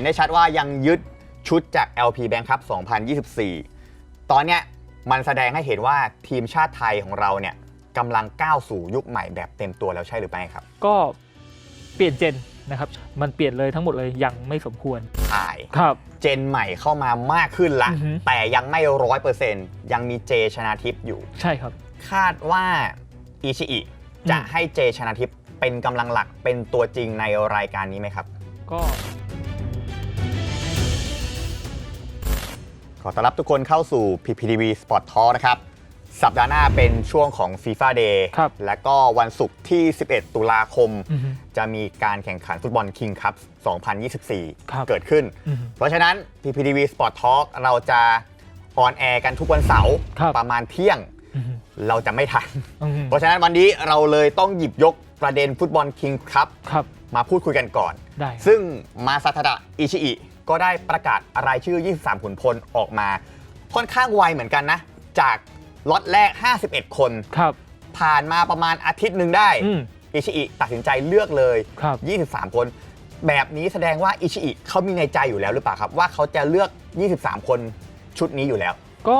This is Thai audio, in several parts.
นได้ชัดว่ายังยึดชุดจาก LP Bank Cup 2024 ตอนเนี้ยมันแสดงให้เห็นว่าทีมชาติไทยของเราเนี่ยกำลังก้าวสู่ยุคใหม่แบบเต็มตัวแล้วใช่หรือไม่ครับ ก็เปลี่ยนเจนนะครับ มันเปลี่ยนเลยทั้งหมดเลยยังไม่สมควรถ่ายครับ เจนใหม่เข้ามามากขึ้นละ อือฮึ แต่ยังไม่ร้อยเปอร์เซ็นต์ยังมีเจชนาทิพย์อยู่ ใช่ครับ คาดว่าอิชิอิจะอืม ให้เจชนาทิพย์เป็นกำลังหลักเป็นตัวจริงในรายการนี้ไหมครับ ก็ ขอต้อนรับทุกคนเข้าสู่ PPTV Sport Talk นะครับ สัปดาห์หน้าเป็นช่วงของ FIFA Day ครับและก็วันศุกร์ที่ 11 ตุลาคม อือฮึจะมีการแข่งขันฟุตบอล King Cup ครับ2024 เกิดขึ้น อือฮึเพราะฉะนั้น PPTV Sport Talk เราจะออนแอร์กันทุกวันเสาร์ครับ ประมาณเที่ยงอือฮึเราจะไม่ทัน อือฮึเพราะฉะนั้นวันนี้เราเลยต้องหยิบยกประเด็นฟุตบอล King Cup ครับมาพูดคุยกันก่อน ได้ครับซึ่งมาซาทาดะอิชิอิ ก็ได้ประกาศรายชื่อ 23 ขุนพลออกมา ค่อนข้างไวเหมือนกันนะ จากล็อตแรก 51 คน ครับ ผ่านมาประมาณอาทิตย์หนึ่งได้ อืม อิชิอิตัดสินใจเลือกเลย ครับ 23 คน แบบนี้แสดงว่าอิชิอิเขามีในใจอยู่แล้วหรือเปล่าครับ ว่าเขาจะเลือก 23 คนชุดนี้อยู่แล้ว ก็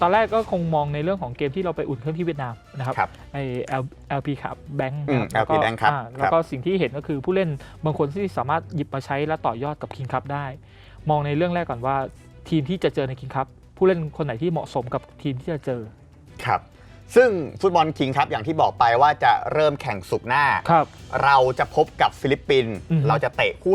ตอนแรกก็คงมองในเรื่องของเกมที่เราไปอุ่นเครื่องที่เวียดนามนะครับครับไอ L- LP ครับแบงค์อืม LP Bank ครับ แล้วก็สิ่งที่เห็นก็คือผู้เล่นบางคนที่สามารถหยิบมาใช้และต่อยอดกับ King Cup ได้ มองในเรื่องแรกก่อนว่าทีมที่จะเจอใน King Cup ผู้เล่นคนไหนที่เหมาะสมกับทีมที่จะเจอ ครับ ซึ่งฟุตบอลคิงครับอย่างที่บอกไปว่าจะเริ่มแข่งสุกร์หน้า ครับ เราจะพบกับฟิลิปปินส์อือฮึเราจะเตะคู่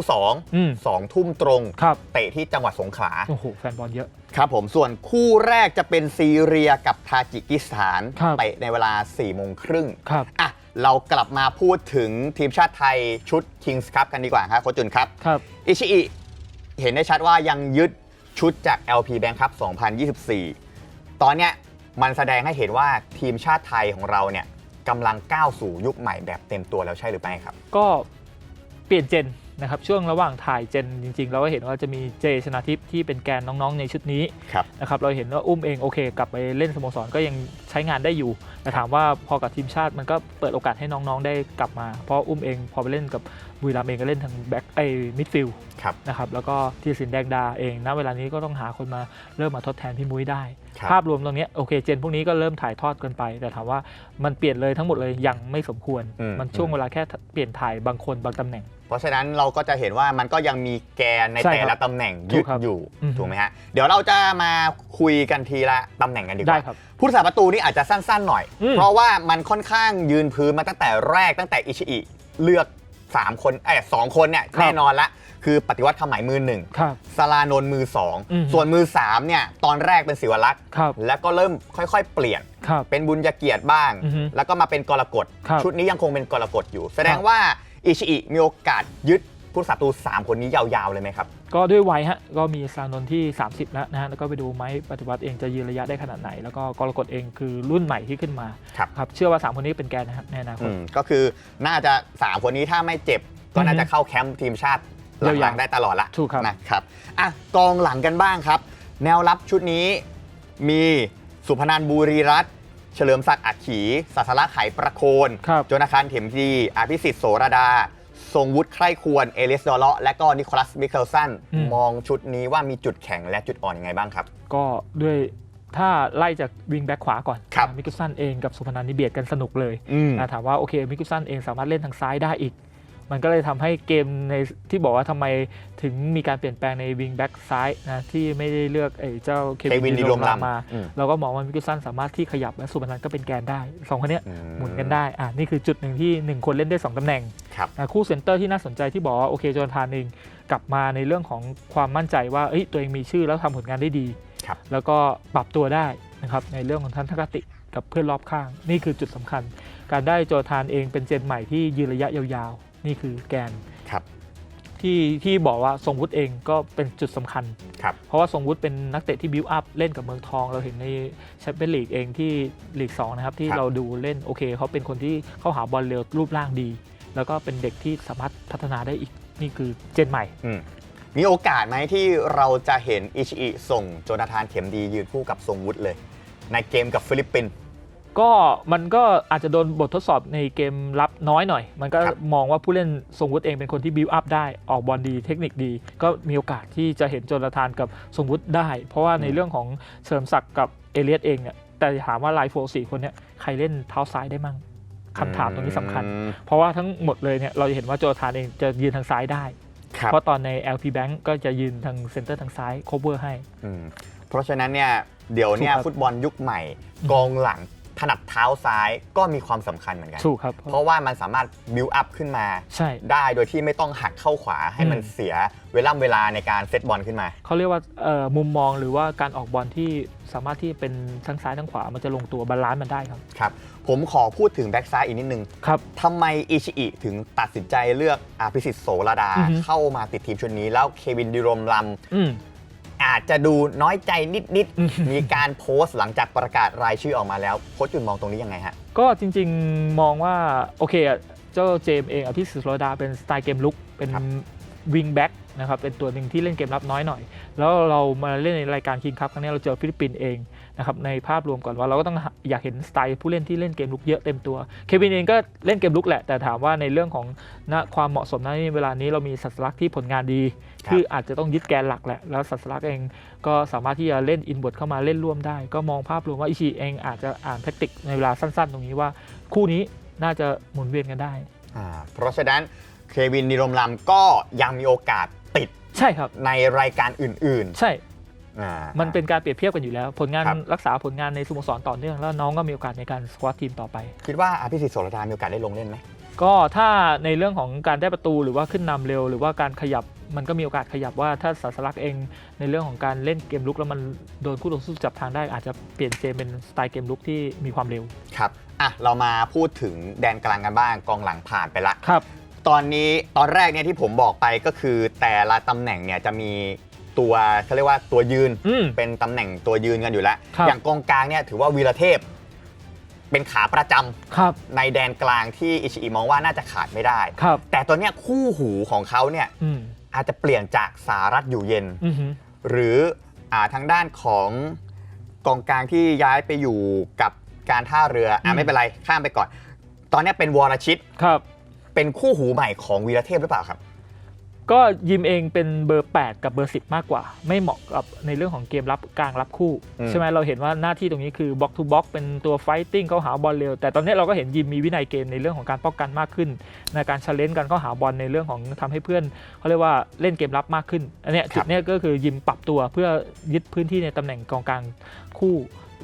อืม2 2ทุ่มตรง ครับเตะที่จังหวัดสงขลาโอ้โหแฟนบอลเยอะ ครับผมส่วนคู่แรกจะเป็นซีเรียกับทาจิกิสถานครับ เตะในเวลา4โมงครึ่งครับอะเรากลับมาพูดถึงทีมชาติไทยชุด Kings Cup กันดีกว่าครับโคชจุนครับ ครับ อิชิอิเห็นได้ชัดว่ายังยึดชุดจาก LP Bank Cup 2024 ตอนเนี้ย มันแสดงให้เห็นว่าทีมชาติไทยของเราเนี่ยกำลังก้าวสู่ยุคใหม่แบบเต็มตัวแล้วใช่หรือไม่ครับ ก็เปลี่ยนเจนนะครับช่วงระหว่างถ่ายเจนจริง ๆ เราก็เห็นว่าจะมีเจชนาทิพย์ที่เป็นแกนน้องๆ ในชุดนี้ครับนะครับเราเห็นว่าอุ้มเองโอเค กลับไปเล่นสโมสรก็ยังใช้งานได้อยู่แต่ถามว่าพอกับทีมชาติมันก็เปิดโอกาสให้น้องๆได้กลับมา เพราะอุ้มเองพอไปเล่นกับบุรีรัมย์เองก็เล่นทางแบ็กไอ้มิดฟิลด์ครับนะครับแล้วก็ทีสินแดงดาเองณเวลานี้ก็ต้องหาคนมาเริ่มมาทดแทนพี่มุ้ยได้ครับ ภาพรวมตรงเนี้ยโอเคเจนพวกนี้ก็เริ่มถ่ายทอดกันไป แต่ถามว่ามันเปลี่ยนเลยทั้งหมดเลยยังไม่สมควรอืมมันช่วงเวลาแค่เปลี่ยนถ่ายบางคนบางตำแหน่ง เพราะฉะนั้นเราก็จะเห็นว่ามันก็ยังมีแกนในใช่แต่ครับละตำแหน่งถูยึกดครับอยู่อือฮึถูกไหมฮะเดี๋ยวเราจะมาคุยกันทีละตำแหน่งกันดีกได้ว่าครับผู้รักษาประตูนี่อาจจะสั้นๆหน่อยอืมเพราะว่ามันค่อนข้างยืนพื้นมาตั้งแต่แรกตั้งแต่อิชิอิเลือก 3 คนเอ้ยสองคนเนี่ยครับแน่นอนละ คือปฏิวัติขมายมือหนึ่งครับ สลานนท์มืออืม2ส่วนมือ3เนี่ยตอนแรกเป็นศิวรักษ์ครับ แล้วก็เริ่มค่อยๆ เปลี่ยน ครับ เป็นบุญญเกียรติบ้าง อือฮึแล้วก็มาเป็นกรกฎ ครับชุดนี้ยังคงเป็นกรกฎอยู่ แสดงครับ ว่าอิชิอิมีโอกาสยึดผู้รักษาประตู3คนนี้ยาวๆเลยไหมครับ ก็ด้วยวัยฮะก็มีซานนท์ที่ 30 แล้วนะฮะแล้วก็ไปดูไหมปฏิวัติเองจะยืนระยะได้ขนาดไหน แล้วก็กรกฎเองคือรุ่นใหม่ที่ขึ้นมาครับ ครับเชื่อว่า 3 คนนี้เป็นแกนนะครับในอนาคอืตมก็คือน่าจะ3คนนี้ถ้าไม่เจ็บ ก็น่าจะเข้าแคมป์ทีมชาติ หลังยาวๆๆได้ตลอดละถูกครับนะครับอะกองหลังกันบ้างครับ แนวรับชุดนี้มีสุพนันท์บุรีรัตน์เฉลิมศักดิ์อักขีสัสระไขประโคนครับโจนาธานเข็มดีอภิสิทธิ์โสรดา ทรงวุฒิใคร่ควร เอลิสดอลเลาะและก็นิโคลัสมิเคลสันอืมมองชุดนี้ว่ามีจุดแข็งและจุดอ่อนยังไงบ้างครับ ก็ด้วยถ้าไล่จากวิงแบ็คขวาก่อนครับมิกุสันเองกับสุพนันนี่เบียดกันสนุกเลยอืมนะถามว่าโอเคมิกุสันเองสามารถเล่นทางซ้ายได้อีก มันก็เลยทำให้เกมในที่บอกว่าทำไมถึงมีการเปลี่ยนแปลงในวิงแบ็กซ้ายนะที่ไม่ได้เลือกไอ้เจ้าเคเควินดีโรมลาลำมาอืมเราก็มองว่ามิกุสันสามารถที่ขยับและสุพนันก็เป็นแกนได้สองคนเนี้ยอืหมุนกันได้อะนี่คือจุดหนึ่งที่หนึ่งคนเล่นได้สองตำแหน่งครับนะคู่เซนเตอร์ที่น่าสนใจที่บอกว่าโอเคโจนทานเองกลับมาในเรื่องของความมั่นใจว่าเอ้ยตัวเองมีชื่อแล้วทำผลงานได้ดีครับแล้วก็ปรับตัวได้นะครับในเรื่องของทัศนคติกับเพื่อนรอบข้าง นี่คือจุดสำคัญ การได้โจทานเองเป็นเจนใหม่ที่ยืนระยะยาวๆ นี่คือแกนครับที่ที่บอกว่าทรงวุฒิเองก็เป็นจุดสำคัญครับเพราะว่าทรงวุฒิเป็นนักเตะที่บิวอัพเล่นกับเมืองทอง เราเห็นในแชมเปี้ยนลีกเองที่ลีก2นะครับ ที่ครับเราดูเล่นโอเคเขาเป็นคนที่เข้าหาบอลเร็วรูปร่างดี แล้วก็เป็นเด็กที่สามารถพัฒนาได้อีกนี่คือเจนใหม่อืมมีโอกาสไหมที่เราจะเห็นอิชิอิส่งโจนาธานเข็มดียืนคู่กับทรงวุฒิเลย ในเกมกับฟิลิปปินส์ ก็มันก็อาจจะโดนบททดสอบในเกมรับน้อยหน่อย มันก็ครับมองว่าผู้เล่นทรงวุฒิเองเป็นคนที่บิวอัพได้ออกบอลดีเทคนิคดี ก็มีโอกาสที่จะเห็นโจนาธานกับทรงวุฒิได้ เพราะว่าในเรื่องของเฉลิมศักดิ์กับเอเลียสเองเนี่ยแต่ถามว่าไลฟ์โฟสี่คนเนี่ยใครเล่นเท้าซ้ายได้มั่งคำถามตรงนี้สำคัญอืมเพราะว่าทั้งหมดเลยเนี่ยเราจะเห็นว่าโจนาธานเองจะยืนทางซ้ายได้ครับเพราะตอนใน LP Bank ก็จะยืนทางเซนเตอร์ทางซ้าย cover ให้อืมเพราะฉะนั้นเนี่ยเดี๋ยวเนี่ยถูกครับฟุตบอลยุคใหม่อืมกองหลัง ถนัดเท้าซ้ายก็มีความสำคัญเหมือนกัน ถูกครับ เพราะว่ามันสามารถบิวอัพขึ้นมา ใช่ ได้โดยที่ไม่ต้องหักเข้าขวาให้มันอืมเสียเวลาเวลาในการเซตบอลขึ้นมา เขาเรียกว่าเอ่อมุมมองหรือว่าการออกบอลที่สามารถที่เป็นทั้งซ้ายทั้งขวามันจะลงตัวบาลานซ์มันได้ครับ ครับ ผมขอพูดถึงแบ็กซ้ายอีกนิดนึงครับ ทำไมอิชิอิถึงตัดสินใจเลือกอาภิสิทธิ์โสระดา อือฮึ เข้ามาติดทีมชุดนี้ แล้วเควินดิโรมลัมอืม อาจจะดูน้อยใจนิดอืมๆมีการโพสต์หลังจากประกาศรายชื่อออกมาแล้วโค้ชจุนมองตรงนี้ยังไงฮะ ก็จริงๆมองว่า โอเคอะเจ้าเจมส์เองอภิสิทธิ์โรดาเป็นสไตล์เกมลุกเป็นครับวิงแบ็กนะครับเป็นตัวหนึ่งที่เล่นเกมรับน้อยหน่อย แล้วเรามาเล่นในรายการคิงคัพครั้งนี้เราเจอฟิลิปปินส์เอง นะครับในภาพรวมก่อนว่าเราก็ต้องอยากเห็นสไตล์ผู้เล่นที่เล่นเกมลุกเยอะเต็มตัว เควินเองก็เล่นเกมลุกแหละ แต่ถามว่าในเรื่องของณความเหมาะสมในเวลานี้เรามีสัสลักที่ผลงานดีครับคืออาจจะต้องยึดแกนหลักแหละ แล้วสัสลักเองก็สามารถที่จะเล่นอินบทเข้ามาเล่นร่วมได้ ก็มองภาพรวมว่าอิชิเองอาจจะอ่านแทคติกในเวลาสั้น ๆ ตรงนี้ว่าคู่นี้น่าจะหมุนเวียนกันได้อ่าเพราะฉะนั้นเควินดิโรมลัมก็ยังมีโอกาสติดใช่ครับในรายการอื่นใช่ๆอ่า มันเป็นการเปรียบเทียบกันอยู่แล้ว ผลงานครับ รักษาผลงานในสโมสรต่อเนื่องแล้วน้องก็มีโอกาสในการสควอตทีมต่อไป คิดว่าอาภิสิทธิ์โสระดามีโอกาสได้ลงเล่นไหม ก็ถ้าในเรื่องของการได้ประตูหรือว่าขึ้นนำเร็ว หรือว่าการขยับมันก็มีโอกาสขยับว่าถ้าสัสลักเองในเรื่องของการเล่นเกมลุกแล้วมันโดนคู่ต่อสู้จับทางได้อาจจะเปลี่ยนเกมเป็นสไตล์เกมลุกที่มีความเร็วครับ อะ เรามาพูดถึงแดนกลางกันบ้างกองหลังผ่านไปละ ครับ ตอนนี้ตอนแรกเนี่ยที่ผมบอกไปก็คือแต่ละตำแหน่งเนี่ยจะมี ตัวเขาเรียกว่าตัวยืน อืม เป็นตำแหน่งตัวยืนกันอยู่แล้ว ครับ อย่างกองกลางเนี่ยถือว่าวีรเทพ เป็นขาประจำครับในแดนกลางที่อิชิอิมองว่าน่าจะขาดไม่ได้ ครับแต่ตัวเนี้ยคู่หูของเขาเนี่ยอืมอาจจะเปลี่ยนจากสารัตอยู่เย็น อือหือ หรืออาทางด้านของกองกลางที่ย้ายไปอยู่กับการท่าเรืออะไม่เป็นไรข้ามไปก่อน ตอนเนี้ยเป็นวรชิต ครับ เป็นคู่หูใหม่ของวีรเทพหรือเปล่าครับ ก็ยิมเองเป็นเบอร์ 8 กับเบอร์ 10 มากกว่า ไม่เหมาะกับในเรื่องของเกมรับกลางรับคู่อืมใช่ไหมเราเห็นว่าหน้าที่ตรงนี้คือบล็อกทูบล็อกเป็นตัวไฟติ้งเขาหาบอลเร็ว แต่ตอนนี้เราก็เห็นยิมมีวินัยเกมในเรื่องของการป้องกันมากขึ้น ในการชาเลนจ์กันเข้าหาบอลในเรื่องของทำให้เพื่อนเขาเรียกว่าเล่นเกมรับมากขึ้นอันเนี้ยครับจุดเนี้ยก็คือยิมปรับตัวเพื่อยึดพื้นที่ในตำแหน่งกองกลางคู่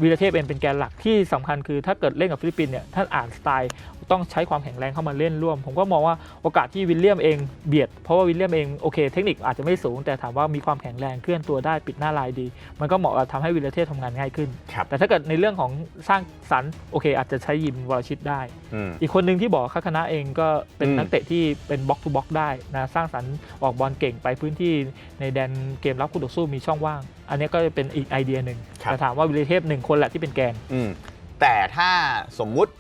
วีรเทพเองเป็นแกนหลักที่สำคัญคือถ้าเกิดเล่นกับฟิลิปปินส์เนี่ยถ้าอ่านสไตล์ ต้องใช้ความแข็งแรงเข้ามาเล่นร่วม ผมก็มองว่าโอกาสที่วิลเลียมเองเบียด เพราะว่าวิลเลียมเองโอเคเทคนิคอาจจะไม่สูง แต่ถามว่ามีความแข็งแรงเคลื่อนตัวได้ปิดหน้าลายดี มันก็เหมาะกับทำให้วิลเทพทำงานง่ายขึ้นครับแต่ถ้าเกิดในเรื่องของสร้างสรรค์โอเค อาจจะใช้ยิมวรชิตได้อืมอีกคนหนึ่งที่บอกค่าคณะเองก็เป็นอืมนักเตะที่เป็นบล็อกทูบล็อกได้นะสร้างสรรค์ออกบอลเก่งไปพื้นที่ในแดนเกมรับคู่ต่อสู้มีช่องว่าง อันนี้ก็จะเป็นอีกไอเดียหนึ่งครับแต่ถามว่าวิลเทพหนึ่งคนแหละที่เป็นแกนอืมแต่ถ้าสมมุติ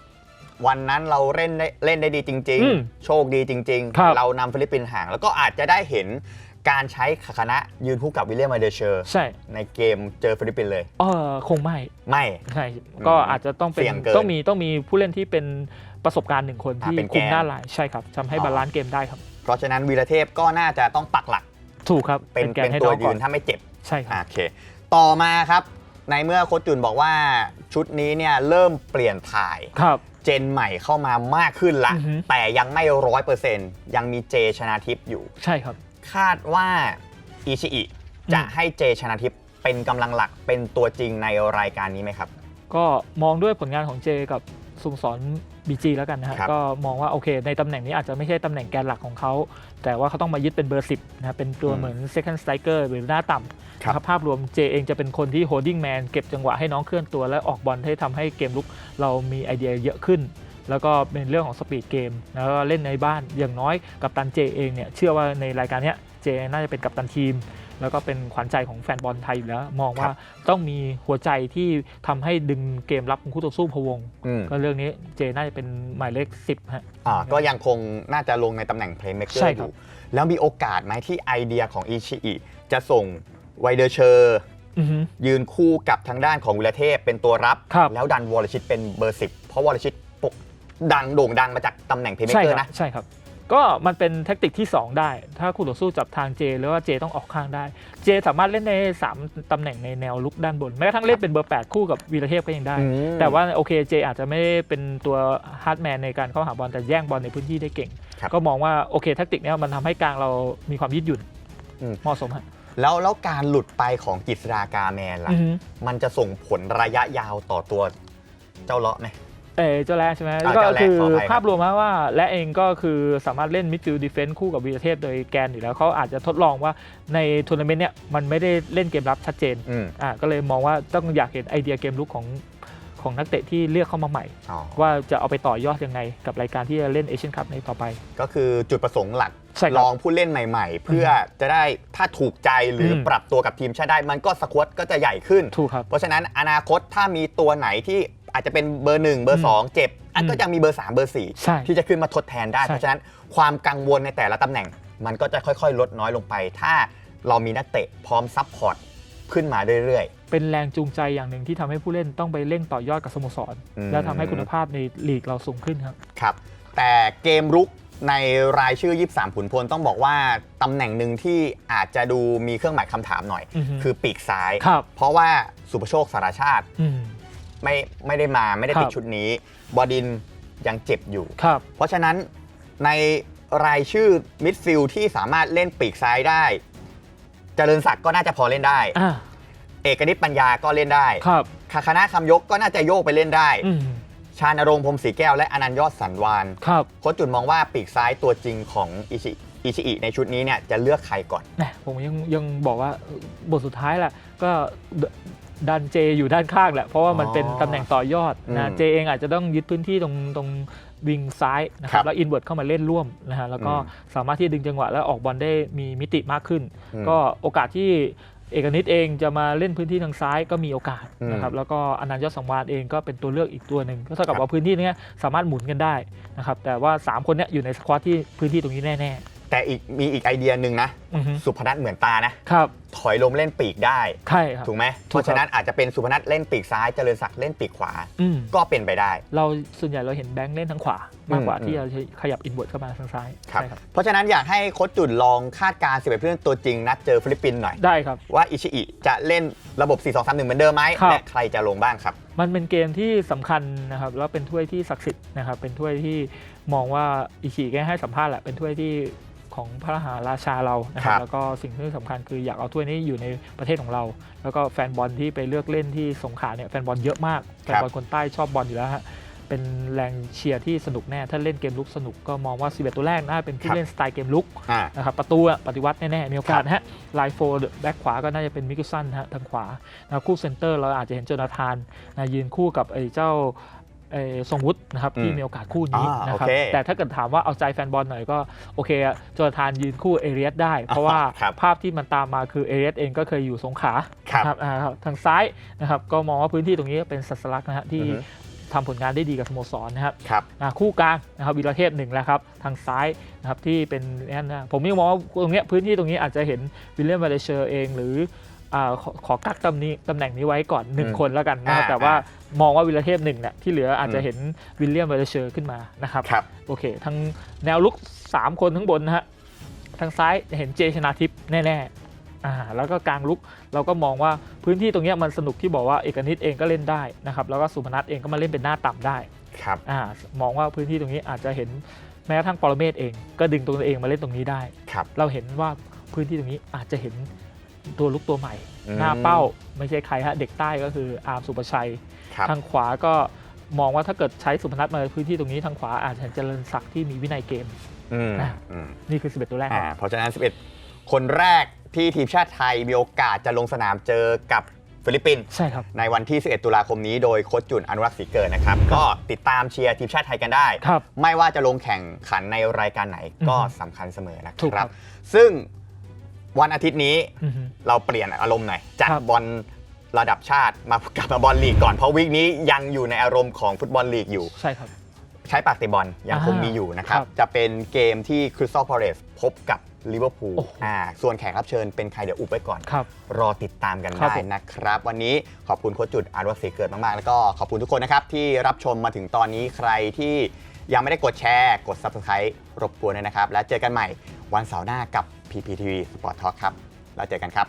วันนั้นเราเล่นได้เล่นได้ดีจริง อืมๆ โชคดีจริง ครับเรานำฟิลิปปินส์ห่าง แล้วก็อาจจะได้เห็นการใช้คณะยืนคู่กับวิลเลียมมาเดเชอร์ใช่ในเกมเจอฟิลิปปินส์เลย เออคงไม่ ไม่ ใช่ ก็อาจจะต้องเป็นเสี่ยงเกินต้องมีต้องมีผู้เล่นที่เป็นประสบการณ์หนึ่งคนอ่าที่เป็นแกนคุมหน้าลายใช่ครับทำให้อ๋อ บาลานซ์เกมได้ครับ เพราะฉะนั้นวีรเทพก็น่าจะต้องปักหลักถูกครับเป็นแกเป็นนให้ตัน้วองยืก่อนนถ้าไม่เจ็บ ใช่ครับ โอเค ต่อมาครับ ในเมื่อโค้ชจุนบอกว่าชุดนี้เนี่ยเริ่มเปลี่ยนถ่าย ครับ เจนใหม่เข้ามามากขึ้นละ อือฮึ แต่ยังไม่ร้อยเปอร์เซ็นต์ยังมีเจชนาทิพย์อยู่ ใช่ครับ คาดว่าอิชิอิจะอืมให้เจชนาทิพย์เป็นกำลังหลักเป็นตัวจริงในรายการนี้ไหมครับ ก็มองด้วยผลงานของเจกับสโมสรบี จีแล้วกันนะฮะครับ ก็มองว่าโอเค ในตำแหน่งนี้อาจจะไม่ใช่ตำแหน่งแกนหลักของเขา แต่ว่าเขาต้องมายึดเป็นเบอร์ 10นะเป็นตัวอืมเหมือน second striker หรือหน้าต่ำครับนะครับภาพรวมเจเองจะเป็นคนที่ holding man เก็บจังหวะให้น้องเคลื่อนตัว และออกบอลให้ทำให้เกมลุกเรามีไอเดียเยอะขึ้น แล้วก็เป็นเรื่องของสปีดเกมแล้วก็เล่นในบ้านอย่างน้อยกับตันเจเองเนี่ยเชื่อว่าในรายการเนี้ยเจน่าจะเป็นกัปตันทีม แล้วก็เป็นขวัญใจของแฟนบอลไทยอยู่แล้ว มองว่าต้องมีหัวใจที่ทำให้ดึงเกมรับของคู่ต่อสู้พะวงอืมก็เรื่องนี้เจน่าจะเป็นหมายเลข 10ฮะอ่าก็ยังคงน่าจะลงในตำแหน่ง playmaker ใช่อครับยู่แล้วมีโอกาสไหมที่ไอเดียของอิชิอิจะส่งไวเดอร์เชอร์อือฮึยืนคู่กับทางด้านของวิลเทพเป็นตัวรับครับแล้วดันวอลชิตเป็นเบอร์10เพราะวอลชิตปกดังโด่งดังมาจากตำแหน่งเพลย์เมใช่เกอคร์รันะบใช่ครับ ก็มันเป็นแท็กติกที่ 2 ได้ ถ้าคู่ต่อสู้จับทางเจหรือว่าเจต้องออกข้างได้ เจสามารถเล่นใน 3 ตำแหน่งในแนวลุกด้านบน แม้กระทั่งเล่นเป็นเบอร์ 8 คู่กับวีรเทพก็ยังได้อืมแต่ว่าโอเคเจอาจจะไม่ได้เป็นตัวฮาร์ดแมนในการเข้าหาบอลแต่แย่งบอลในพื้นที่ได้เก่งครับก็มองว่าโอเคแท็กติกเนี้ยมันทำให้กลางเรามีความยืดหยุ่นอืมเหมาะสมฮะแล้วแล้วการหลุดไปของกิษดากาแมนล่ะอือฮึมันจะส่งผลระยะยาวต่อตัวเจ้าเลาะไหม เออเจ้าแรกใช่ไหมอ่าก็เจ้าแรกคือขออภัยครับ ภาพรวมนะว่าและเองก็คือสามารถเล่นมิดฟิลด์ดิเฟนซ์คู่กับวีรเทพโดยแกนอยู่แล้วเขาอาจจะทดลองว่าในทัวร์นาเมนต์เนี้ยมันไม่ได้เล่นเกมรับชัดเจนอืมอ่าก็เลยมองว่าต้องอยากเห็นไอเดียเกมลุกของของนักเตะที่เลือกเข้ามาใหม่ อ๋อว่าจะเอาไปต่อยอดยังไงกับรายการที่จะเล่นเอเชียนคัพในต่อไปก็คือจุดประสงค์หลัก ใช่ครับลองผู้เล่นใหม่ ๆ เพื่อจะได้ถ้าถูกใจหรืออม ปรับตัวกับทีมชาติได้ มันก็สควอตก็จะใหญ่ขึ้น ถูกครับ เพราะฉะนั้นอนาคตถ้ามีตัวไหนที่ อาจจะเป็นเบอร์หนึ่งเบอร์สองเจ็บอันก็อืมจะมีเบอร์สามเบอร์สี่ใช่ที่จะขึ้นมาทดแทนได้ใช่เพราะฉะนั้นความกังวลในแต่ละตำแหน่ง มันก็จะค่อยๆ ลดน้อยลงไป ถ้าเรามีนักเตะพร้อมซับพอร์ตขึ้นมาเรื่อย เป็นแรงจูงใจอย่างหนึ่งที่ทำให้ผู้เล่นต้องไปเร่งต่อยอดกับสโมสร อืม และทำให้คุณภาพในลีกเราสูงขึ้นครับ ๆ ครับ แต่เกมรุกในรายชื่อ 23 ขุนพลต้องบอกว่าตำแหน่งหนึ่งที่อาจจะดูมีเครื่องหมายคำถามหน่อย อือฮึ คือปีกซ้าย ครับ เพราะว่าสุภโชคสารชาติ อืม ไม่ไม่ได้มาไม่ได้ติดครับ ชุดนี้ บอดินยังเจ็บอยู่ ครับ เพราะฉะนั้นในรายชื่อมิดฟิลด์ที่สามารถเล่นปีกซ้ายได้ เจริญศักดิ์ก็น่าจะพอเล่นได้ อ่า เอกนิตปัญญาก็เล่นได้ครับ คาคณะคำยกก็น่าจะโยกไปเล่นได้ อืม ชาญรงค์พรหมศรีแก้วและอนันต์ยอดสันวานครับโค้ชจุนมองว่าปีกซ้ายตัวจริงของอิชิอิชิอิในชุดนี้เนี่ยจะเลือกใครก่อนนะผมยังยังบอกว่าเอ่อบทสุดท้ายแหละก็ ดดันเจอยู่ด้านข้างแหละ เพราะว่ามันอ๋อเป็นตำแหน่งต่อยอดอืนะมเจเองอาจจะต้องยึดพื้นที่ตรงตรงวิงซ้ายนะคครัรับบแล้วอินเวิร์ดเข้ามาเล่นร่วมนะฮะแล้วก็อืมสามารถที่จะดึงจังหวะแล้วออกบอลได้มีมิติมากขึ้นอืมก็โอกาสที่เอกนิตเองจะมาเล่นพื้นที่ทางซ้ายก็มีโอกาสอืมนะครับแล้วก็อนันต์ยอดสังวานเองก็เป็นตัวเลือกอีกตัวหนึ่งก็เท่ากับครับว่าพื้นที่เนี้ยสามารถหมุนกันได้นะครับแต่ว่าสามคนเนี้ยอยู่ในสควอตที่พื้นที่ตรงนี้แน่แต่อีกมีอีกไอเดียหนึ่งนะๆอือฮึ สุพนัทเหมือนตานะ ครับ ถอยลมเล่นปีกได้ ใช่ครับ ถูกไหมถูเพกครับราะฉะนั้นอาจจะเป็นสุพนัทเล่นปีกซ้ายเจริญศักดิ์เล่นปีกขวา อืมก็เป็นไปได้ เราส่วนใหญ่เราเห็นแบงค์เล่นทางขวา มากกว่าอืมที่จะขยับอินเวิร์ดเข้ามาทางซ้ายครับ ใช่ครับ เพราะฉะนั้นอยากให้โค้ชจุนลองคาดการณ์11ผู้เล่นตัวจริงนัดเจอฟิลิปปินส์หน่อย ได้ครับ ว่าอิชิอิจะเล่นระบบ 4 2 3 1 เหมือนเดิมไหมครับ และใครจะลงบ้างครับ มันเป็นเกมที่สำคัญนะครับแล้วเป็นถ้วยที่ศักดิ์สิทธิ์นะครับเป็นถ้วยที่มองว่าอิชิก็ให้สัมภาษณ์แหละเป็นถ้วยที่ ของพระมหาราชาเรานะครัครับบแล้วก็สิ่งที่สำคัญคืออยากเอาถ้วยนี้อยู่ในประเทศของเรา แล้วก็แฟนบอลที่ไปเลือกเล่นที่สงขลาเนี่ยแฟนบอลเยอะมากแฟนบอลคนใต้ชอบบอลอยู่แล้วฮะเป็นแรงเชียร์ที่สนุกแน่ ถ้าเล่นเกมลุกสนุกก็มองว่า 11 ตัวแรกน่าเป็นผู้เล่นสไตล์เกมลุกอ่านะครับประตูอะปฏิวัติแน่ ๆ มีโอกาสนะฮะไลน์โฟร์แบ็คขวาก็น่าจะเป็นมิกุสันนะฮะทางขวานะคู่เซนเตอร์เราอาจจะเห็นโจนาธานนะยืนคู่กับไอ้เจ้าไอ้ ทรงวุฒินะครับอืมที่มีโอกาสคู่นี้อ่านนะครับโอเคแต่ถ้าเกิดถามว่าเอาใจแฟนบอลหน่อยก็โอเคอะโจนาธานยืนคู่เอเรียสได้ เพราะว่าครับภาพที่มันตามมาคือเอเรียสเองก็เคยอยู่สงขลาครับนะอ่าครับทางซ้ายนะครับก็มองว่าพื้นที่ตรงนี้เป็นสัสลักษณ์นะฮะที่อือฮึทำผลงานได้ดีกับสโมสรนะครับครับอ่าคู่กลางนะครับวีรเทพหนึ่งแล้วครับทางซ้ายนะครับที่เป็นนั่นนะผมยังมองว่าตรงเนี้ยพื้นที่ตรงนี้อาจจะเห็นวิลเลียมวาเลเชอร์เอง หรือ อ่าขอขอกักตำนี้ตำแหน่งนี้ไว้ก่อนหนึ่งอืมคนแล้วกันนะครับอ่า แต่ว่ามองว่าวิลเทพหนึ่งเนี่ยที่เหลืออาจจะอืมเห็นวิลเลียมวาเลเชอร์ขึ้นมานะครับ ครับ โอเค ทั้งแนวลุก 3 คนทั้งบนนะฮะ ทางซ้ายเห็นเจชนาทิพย์แน่ๆอ่าแล้วก็กลางลุกเราก็มองว่าพื้นที่ตรงเนี้ยมันสนุกที่บอกว่าเอกนิตเองก็เล่นได้นะครับ แล้วก็สุพนัทเองก็มาเล่นเป็นหน้าต่ำได้ครับ อ่ามองว่าพื้นที่ตรงนี้อาจจะเห็นแม้กระทั่งปรเมศเอง ก็ดึงตัวเองมาเล่นตรงนี้ได้ ครับ เราเห็นว่าพื้นที่ตรงนี้อาจจะเห็น ตัวลุกตัวใหม่อืมหน้าเป้าไม่ใช่ใครฮะเด็กใต้ก็คืออาร์มสุประชัยครับทางขวาก็มองว่าถ้าเกิดใช้สุพนัทมาในพื้นที่ตรงนี้ทางขวาอาจจะเห็นเจริญศักดิ์ที่มีวินัยเกมอืมอะอืมนี่คือ 11 ตัวแรกคอ่ารับเพราะฉะนั้น 11 คนแรกที่ทีมชาติไทยมีโอกาสจะลงสนามเจอกับฟิลิปปินส์ใช่ครับในวันที่ 11 ตุลาคมนี้โดยโค้ชจุนอนุรักษ์ศรีเกิดนะครับ ก็ติดตามเชียร์ทีมชาติไทยกันได้ครับไม่ว่าจะลงแข่งขันในรายการไหนก็อือฮึสำคัญเสมอนะถูกคครัรับบซึ่ง วันอาทิตย์นี้อือฮึ เราเปลี่ยนอารมณ์หน่อยจากครับบอลระดับชาติมากลับมาบอลลีกก่อนเพราะวีคนี้ยังอยู่ในอารมณ์ของฟุตบอลลีกอยู่ ใช่ครับ ใช้ปากเตะบอลยังคงอ่ามีมีอยู่นะครับ ครับจะเป็นเกมที่คริสตัลพาเลสพบกับลิเวอร์พูลโอ้โห อ่าส่วนแขกรับเชิญเป็นใครเดี๋ยวอุบไว้ก่อน ครับ รอติดตามกันครับได้ผม นะครับ วันนี้ขอบคุณโค้ชจุดอาร์ตวัฒน์ศรีเกิดมาก ๆ แล้วก็ขอบคุณทุกคนนะครับ ที่รับชมมาถึงตอนนี้ใครที่ยังไม่ได้กดแชร์ กด Subscribe รบกวนด้วยนะครับ แล้วเจอกันใหม่วันเสาร์หน้ากับ PPTV Sport Talk ครับ แล้วเจอกันครับ